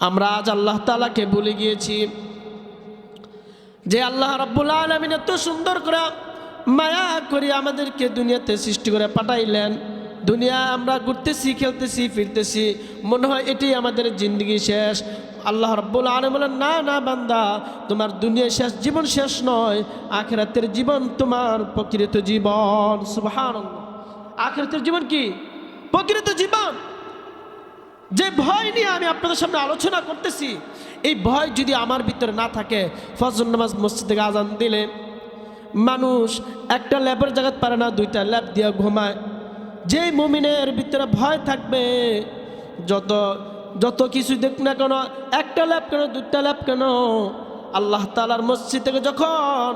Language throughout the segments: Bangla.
আমরা আজ আল্লাহ তালাকে ভুলে গিয়েছি যে আল্লাহ রাব্বুল আলমিন এত সুন্দর করে মায়া করে আমাদেরকে দুনিয়াতে সৃষ্টি করে পাঠাইলেন। দুনিয়া আমরা ঘুরতেছি, খেলতেছি, ফিরতেছি, মনে হয় এটাই আমাদের জিন্দগি শেষ। আল্লাহ রাব্বুল আলম বলেন, না না, বান্দা, তোমার দুনিয়া শেষ, জীবন শেষ নয়। আখেরাতের জীবন তোমার প্রকৃত জীবন। সুবহান আখেরাতের জীবন কি? প্রকৃত জীবন। যে ভয় নিয়ে আমি আপনাদের সামনে আলোচনা করতেছি, এই ভয় যদি আমার ভিতরে না থাকে, ফজর নামাজ মসজিদ থেকে আজান দিলে মানুষ একটা ল্যাবের জায়গাত পারে না, দুইটা ল্যাব দিয়ে ঘুমায়। যে মুমিনের ভিতরে ভয় থাকবে, যত যত কিছু দেখ না কেন, একটা ল্যাব কেন, দুইটা ল্যাব কেন আল্লাহ তালার মসজিদ থেকে যখন,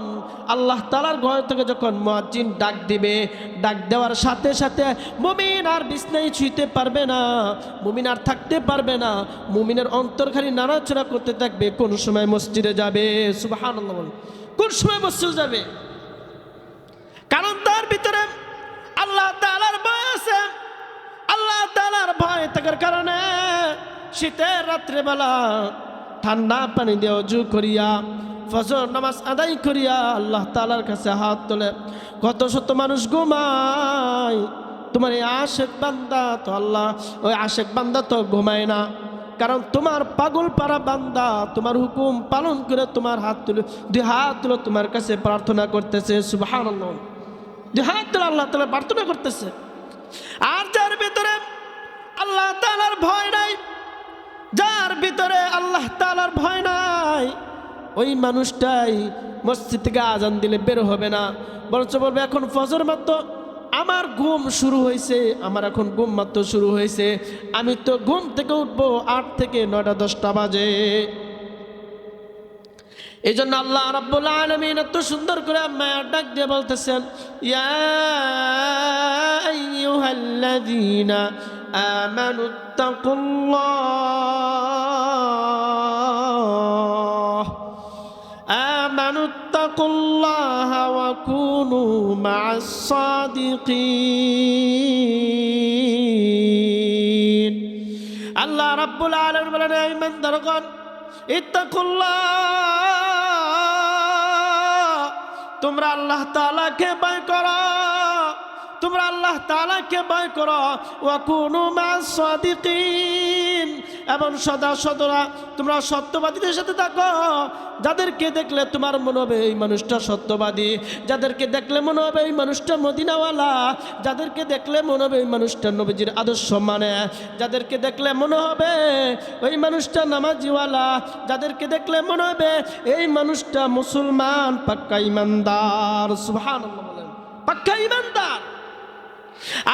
আল্লাহ তালার ঘর থেকে যখন মুয়াজ্জিন ডাক দিবে, ডাক দেওয়ার সাথে সাথে মুমিন আর বিছনায় ছুঁইতে পারবে না, মুমিন আর থাকতে পারবে না, মুমিনের অন্তর খালি নাড়াচড়া করতে থাকবে, কোন সময় মসজিদে যাবে? সুবাহান কোন সময় মসজিদে যাবে? কারণ তার ভিতরে আল্লাহ তালার ভয় আছে। আল্লাহ তালার ভয় থাকার কারণে শীতের রাত্রেবেলা ঠান্ডা পানি দিয়ে অজু করিয়া, ফজর নামাজ আদায় করিয়া আল্লাহ তালার কাছে হাত তোলে। কত শত মানুষ ঘুমায়, তোমার এই আশেক বান্দা তো আল্লাহ, ওই আশেক বান্দা তো ঘুমায় না। কারণ তোমার পাগল পারা বান্দা, তোমার হুকুম পালন করে তোমার হাত তুলে, দুই হাত তুলে তোমার কাছে প্রার্থনা করতেছে সুবাহান দুই হাত তুলে আল্লাহ তালা প্রার্থনা করতেছে। আর যার ভিতরে আল্লাহ তালার ভয় নাই ভিতরে আল্লাহ তালার ভয় নাই। ওই মানুষটাই মসজিদ থেকে আজান দিলে বের হবে না। বরঞ্চ বলবে, এখন ফজর মাত্র, আমার ঘুম শুরু হয়েছে, আমার এখন ঘুম মাত্র শুরু হয়েছে। আমি তো ঘুম থেকে উঠবো আট থেকে নয়টা, দশটা বাজে। এই জন্য আল্লাহ রাব্বুল আলামিন এত সুন্দর করে মায়ের ডাক দিয়ে বলতেছেন, ইয়া আইয়ুহাল্লাযীনা آمنوا اتقوا الله وكونوا مع الصادقين আল্লাহ রাব্বুল আলামিন বলেন এই ইমানদারগণ ইত্তাকুল্লাহ তোমরা আল্লাহ তাআলাকে ভয় করো তোমরা আল্লাহ তাআলাকে ভয় করো। ওয়া কুনু মা'আস সাদিকিন। এবং সদা সদরা তোমরা সত্যবাদীদের সাথে থাকো। যাদেরকে দেখলে তোমার মনে হবে এই মানুষটা সত্যবাদী। যাদেরকে দেখলে মনে হবে এই মানুষটা মদিনাওয়ালা। যাদেরকে দেখলে মনে হবে এই মানুষটা নবীজির আদর্শ মানে। যাদেরকে দেখলে মনে হবে ওই মানুষটা নামাজিওয়ালা। যাদেরকে দেখলে মনে হবে এই মানুষটা মুসলমান। পাক্কা ইমানদার। বলেন। পাক্কা ইমানদার।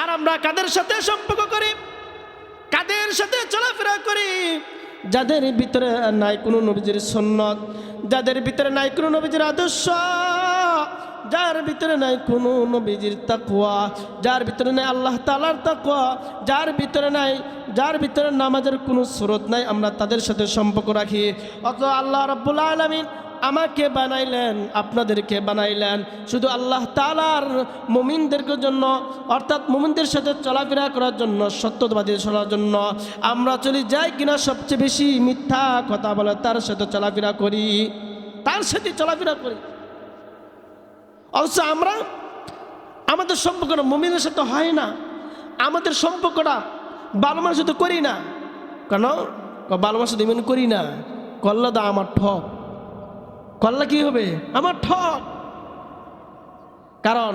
আর আমরা কাদের সাথে সম্পর্ক করি? কাদের সাথে চলাফেরা করি? যাদের ভিতরে নাই কোনো নবীজির সন্ন্যত যাদের ভিতরে নাই কোনো নবীজির আদর্শ, যার ভিতরে নাই কোনো নবীজির তাকুয়া যার ভিতরে নাই আল্লাহ তালার তাকুয়া যার ভিতরে নাই, যার ভিতরে নামাজের কোনো স্রোত নাই, আমরা তাদের সাথে সম্পর্ক রাখি। অত আল্লাহ রব্বুল আলমিন আমাকে বানাইলেন, আপনাদেরকে বানাইলেন। শুধু আল্লাহ তালার মুমিনদেরকে জন্য, অর্থাৎ মুমিনদের সাথে চলাফেরা করার জন্য, সত্যবাদী চলার জন্য। আমরা চলে যাই কিনা সবচেয়ে বেশি মিথ্যা কথা বলে, তার সাথে চলাফেরা করি। তার সাথে চলাফেরা করি। অবশ্য আমরা, আমাদের সম্পর্কটা মুমিনের সাথে হয় না। আমাদের সম্পর্কটা ভালো মানুষের সাথে করি না। কেন? ভালো মানুষের সাথে এমন করি না। কল্লা দা আমার ঠক করলে কি হবে? আমার ঠক। কারণ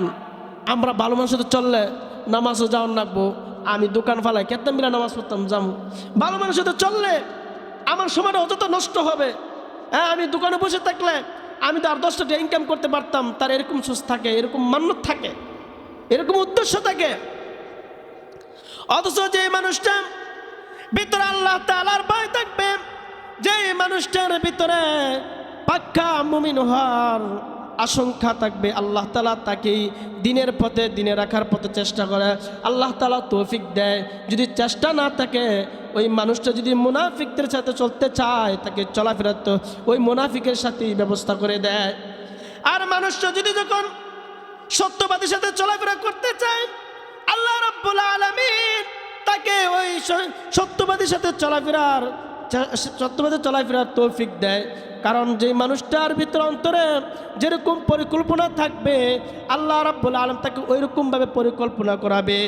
আমরা ভালো মানুষের চললে নামাজও যাওয়ার রাখব আমি দোকান ফালাই কেতাম মিলা নামাজ পড়তাম যাব ভালো মানুষের সাথে চললে আমার সময়টা অযথা নষ্ট হবে। হ্যাঁ আমি দোকানে বসে থাকলে আমি তো আর দশটা ইনকাম করতে পারতাম, তার এরকম সোচ থাকে, এরকম মান্যত থাকে, এরকম উদ্দেশ্য থাকে। অথচ যে মানুষটা ভিতরে আল্লাহ তালার ভয় থাকবে যে মানুষটার ভিতরে পাক্কা মুমিন হওয়ার আশঙ্কা থাকবে। আল্লাহ তালা তাকেই দিনের পথে, দিনে রাখার পথে চেষ্টা করে। আল্লাহ তালা তৌফিক দেয়। যদি চেষ্টা না থাকে, ওই মানুষটা যদি মুনাফিকদের সাথে চলতে চায়, তাকে চলাফেরা তো ওই মুনাফিকের সাথেই ব্যবস্থা করে দেয়। আর মানুষটা যদি যখন সত্যবাদীর সাথে চলাফেরা করতে চায়, আল্লাহ রব্বুল আলমিন তাকে ওই সত্যবাদীর সাথে চলাফেরার সত্যবাদে চলাফেরার তৌফিক দেয়। কারণ যে মানুষটার ভিতর অন্তরে যেরকম পরিকল্পনা থাকবে, আল্লাহ রাব্বুল আলম তাকে ওই রকমভাবে পরিকল্পনা করাবে।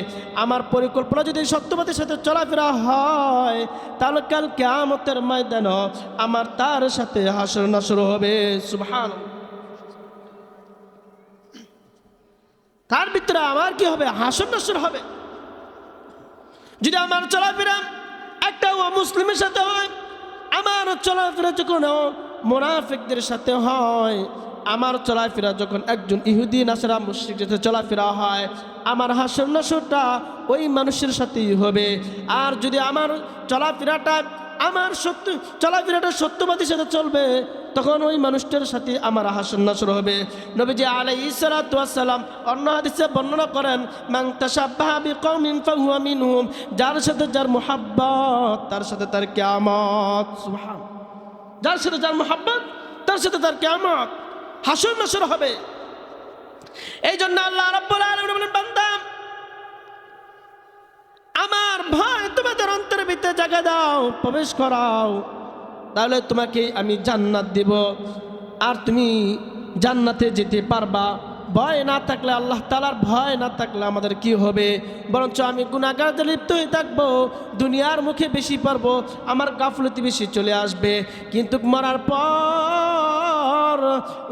আমার পরিকল্পনা যদি সত্যবাদের সাথে চলাফেরা হয়, তাহলে কাল কেয়ামতের ময়দান আমার তার সাথে হাসর নাসর হবে। সুবহান। তার ভিতরে আমার কি হবে? হাসর নাসর হবে। যদি আমার চলাফেরা একটা অমুসলিমের মুসলিমের সাথে হয়, আমার চলাফেরা যখন মোনাফিকদের সাথে হয়, আমার চলাফেরা যখন একজন ইহুদি, নাসরা মুশ্রিকের সাথে চলাফেরা হয়, আমার হাসর নাসরটা ওই মানুষের সাথেই হবে। আর যদি আমার চলাফেরাটা, আমার সত্য, চলাফেরাটা সত্যবাদীর সাথে চলবে তখন ওই মানুষটার সাথে আমার হাসন নাসর হবে। নবীজি আলাই সালাম অন্য হাদিসে বর্ণনা করেন যার সাথে যার মুহাব্বত, তার সাথে তার কিয়ামত। যার সাথে যার মুহাব্বত, তার সাথে তার কিয়ামত। হাসর নাসর হবে। এই জন্য আল্লাহ রাব্বুল আলামিন আমার ভয় তোমাদের অন্তরের ভিতরে জায়গা দাও, প্রবেশ করাও। তাহলে তোমাকে আমি জান্নাত দেব। আর তুমি জান্নাতে যেতে পারবা। ভয় না থাকলে আল্লাহ তালার ভয় না থাকলে আমাদের কি হবে? বরঞ্চ আমি গুণাগারদের লিপ্ত হয়ে থাকব, দুনিয়ার মুখে বেশি পারব, আমার গাফলতি বেশি চলে আসবে। কিন্তু মরার পর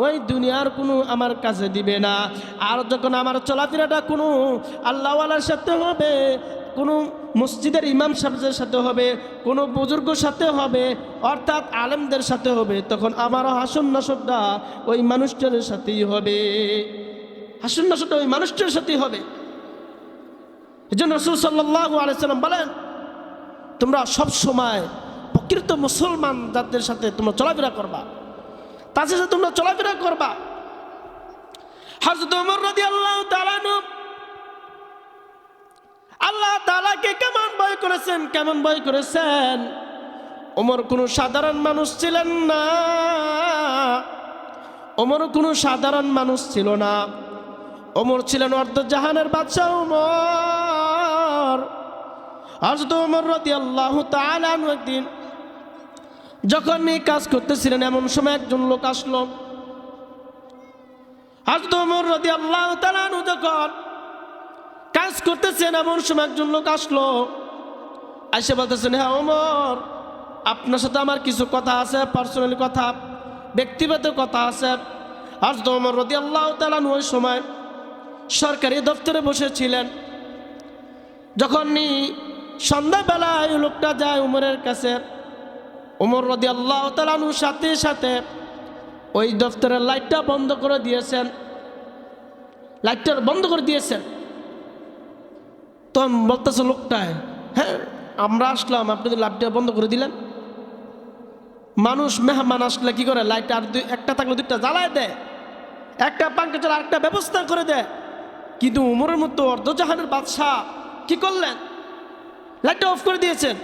ওই দুনিয়ার কোনো আমার কাছে দিবে না। আর যখন আমার চলাফেরাটা কোনো আল্লাহওয়ালার সাথে হবে কোনো মসজিদের ইমাম সাহেবের সাথে হবে, কোনো বুজুর্গর সাথে হবে, অর্থাৎ আলেমদের সাথে হবে, তখন আমার হাসন নাসরটা ওই মানুষটার সাথেই হবে। হাসন নাসরটা ওই মানুষটার সাথেই হবে। এই জন্য রসুল সাল্লাহ আলাইসাল্লাম বলেন, তোমরা সব সময় প্রকৃত মুসলমান যাদের সাথে তোমরা চলাফেরা করবা। তাদের সাথে তোমরা চলাফেরা করবা। হজরত উমর রাদিয়াল্লাহু তাআলা আল্লাহ তালাকে কেমন ভয় করেছেন? কেমন ভয় করেছেন? ওমর কোনো সাধারণ মানুষ ছিলেন না। ওমর কোনো সাধারণ মানুষ ছিল না। ওমর ছিলেন অর্ধজাহানের বাদশাহ ওমর। হজরত ওমর রদি আল্লাহ একদিন যখন এই কাজ করতেছিলেন, এমন সময় একজন লোক আসলো। হজরত ওমর রতি আল্লাহ তালানু যখন কাজ করতেছেন এমন সময় একজন লোক আসলো। আইসে বলতেছেন হ্যাঁ ওমর, আপনার সাথে আমার কিছু কথা আছে পার্সোনালি কথা, ব্যক্তিগত কথা আছে। তো ওমর রদি আল্লাহ তালান ওই সময় সরকারি দপ্তরে বসেছিলেন। যখনই সন্ধ্যাবেলায় লোকটা যায় উমরের কাছে উমর রদি আল্লাহ তালানুর সাথে সাথে ওই দপ্তরের লাইটটা বন্ধ করে দিয়েছেন। লাইটটা বন্ধ করে দিয়েছেন। তো বলতেছে লোকটায় হ্যাঁ আমরা আসলাম, আপনি তো লাইটটা বন্ধ করে দিলেন। মানুষ মেহমান আসলে কি করে? লাইট আর দুই, একটা থাকলে দুইটা জ্বালায় দেয়, একটা পাঙ্কা চালা একটা ব্যবস্থা করে দেয়। কিন্তু উমরের মতো অর্ধজাহানের বাদশাহ কি করলেন? লাইটটা অফ করে দিয়েছেন।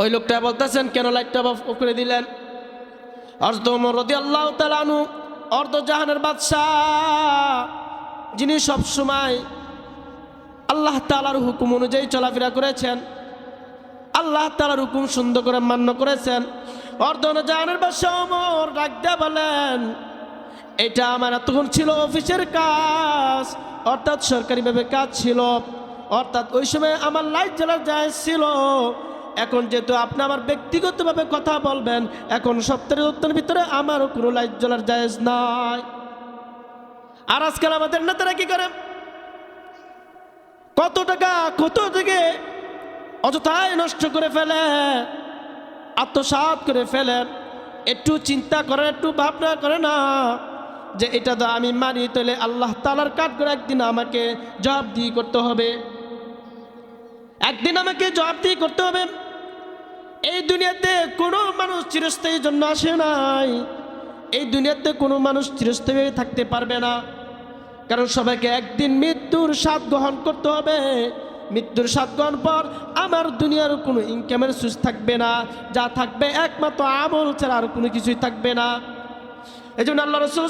ওই লোকটা বলতেছেন, কেন লাইটটা অফ করে দিলেন? অর্ধ উমর রদি আল্লাহ তালানু অর্ধজাহানের বাদশাহ, যিনি সবসময় আল্লাহ তালার হুকুম অনুযায়ী চলাফেরা করেছেন। আল্লাহ তালার হুকুম সুন্দর করে মান্য করেছেন। অর্ধন জাহানের বাসা অমর ডাকতে বলেন, এটা আমার তখন ছিল অফিসের কাজ, অর্থাৎ সরকারিভাবে কাজ ছিল। অর্থাৎ ওই সময় আমার লাইট জ্বালার যায় ছিল। এখন যেহেতু আপনি আমার ব্যক্তিগতভাবে কথা বলবেন, এখন সপ্তাহের উত্তরের ভিতরে আমারও কোনো লাইট জ্বলার জায়েজ নাই। আর আজকাল আমাদের নেতারা কি করে? কত টাকা, কত থেকে অযথায় নষ্ট করে ফেলে আত্মসাত করে ফেলেন একটু চিন্তা করে, একটু ভাবনা করে না যে এটা তো আমি মানি, তাহলে আল্লাহ তালার কাঠ করে একদিন আমাকে জবাবদিহি করতে হবে। একদিন আমাকে জবাবদিহি করতে হবে। এই দুনিয়াতে কোনো মানুষ চিরস্থায়ীর জন্য আসে নাই। এই দুনিয়াতে কোনো মানুষ চিরস্থায়ী থাকতে পারবে না। কারণ সবাইকে একদিন মৃত্যুর স্বাদ গ্রহণ করতে হবে। মৃত্যুর স্বাদ গ্রহণ পর আমার দুনিয়ার কোনো ইনকামের সুস থাকবে না, যা থাকবে একমাত্র আমল ছাড়া আর কোনো কিছুই থাকবে না। এই জন্য আল্লাহ রসুল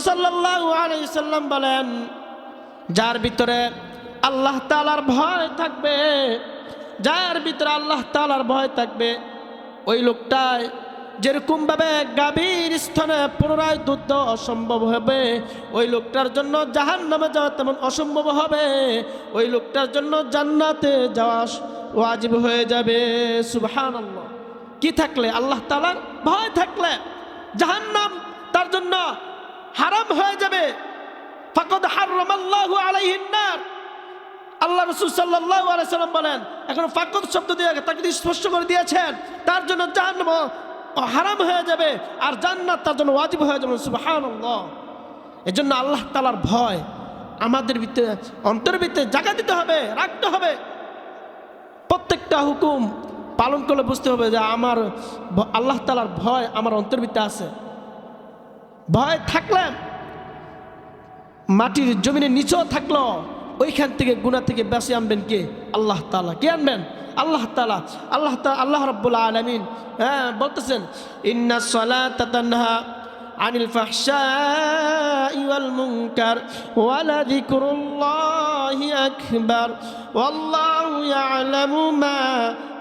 আলাইসাল্লাম বলেন, যার ভিতরে আল্লাহ তালার ভয় থাকবে, যার ভিতরে আল্লাহ তালার ভয় থাকবে, ওই লোকটায় যেরকমভাবে গাভীর স্থানে পুনরায় দুধ অসম্ভব হবে, ওই লোকটার জন্য জাহান নামে যাওয়া তেমন অসম্ভব হবে, ওই লোকটার জন্য জান্নাতে যাওয়া ওয়াজিব হয়ে যাবে। সুবহান কি থাকলে? আল্লাহ তালার ভয় থাকলে জাহান্নাম তার জন্য হারাম হয়ে যাবে। আল্লাহ রসুল সাল্লাহ বলেন, এখন ফাকদ শব্দ দিয়ে তাকে স্পষ্ট করে দিয়েছেন, তার জন্য জাহান্নাম হারাম হয়ে যাবে, আর জান্নাত তার জন্য ওয়াজিব হয়ে যাবে, সুবহানাল্লাহ। এই জন্য আল্লাহ তালার ভয় আমাদের ভিতরে অন্তর ভিতরে জায়গা দিতে হবে, রাখতে হবে। প্রত্যেকটা হুকুম পালন করলে বুঝতে হবে যে আমার আল্লাহ তালার ভয় আমার অন্তর্ভিত্তে আছে। ভয় থাকলে মাটির জমিনের নিচেও থাকল ওইখান থেকে গুণা থেকে বেশি আনবেন কে আল্লাহ তালা কে আনবেন আল্লাহ তালা আল্লাহ তালা আল্লাহ রব্বুল আলমিন হ্যাঁ বলতেছেন ইন্না সালাতা তানহা আনিল ফাহশাই ওয়াল মুনকার ওয়ালা যিকরুল্লাহি আকবার ওয়াল্লাহু ইয়ালামু মা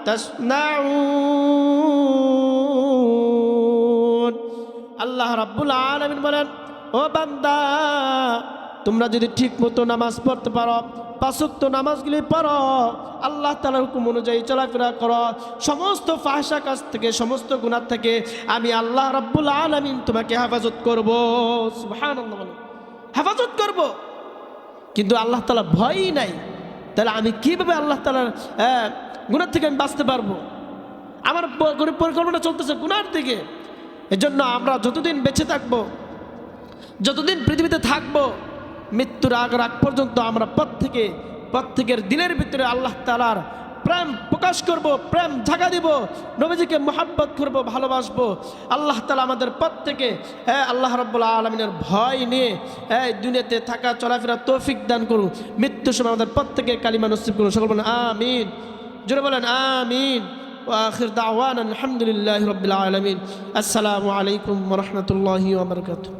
তাসনাউন আল্লাহ রাব্বুল আলামিন বলেন ও বান্দা তোমরা যদি ঠিক মতো নামাজ পড়তে পারো, পাঁচক্ত নামাজগুলি পড়ো, আল্লাহ তালার হুকুম অনুযায়ী চলাফেরা করো। সমস্ত ফাহসা কাজ থেকে, সমস্ত গুণার থেকে আমি আল্লাহ রাব্বুল আলামিন তোমাকে হেফাজত করব। হেফাজত করব। কিন্তু আল্লাহ তালা ভয়ই নাই। তাহলে আমি কীভাবে আল্লাহ তালার গুণার থেকে আমি বাঁচতে পারব? আমার পরিকল্পনা চলতেছে গুণার দিকে। এজন্য আমরা যতদিন বেঁচে থাকব, যতদিন পৃথিবীতে থাকব মৃত্যুর আগ আগ পর্যন্ত আমরা প্রত্যেকে প্রত্যেকের দিনের ভিতরে আল্লাহ তালার প্রেম প্রকাশ করব প্রেম ঝাঁকা দিব নবীজিকে মোহাব্বত করব ভালোবাসবো আল্লাহ তালা আমাদের প্রত্যেকে হ্যাঁ আল্লাহ রব্বুল্লাহ আলমিনের ভয় নিয়ে হ্যাঁ দুনিয়াতে থাকা চলাফেরা তৌফিক দান করুন মৃত্যুর সময় আমাদের প্রত্যেকে কালিমা নসিব করুন সকল বলেন আমিন জোরে বলেন আমিন وآخر دعوانا الحمد لله رب العالمين السلام عليكم ورحمة الله وبركاته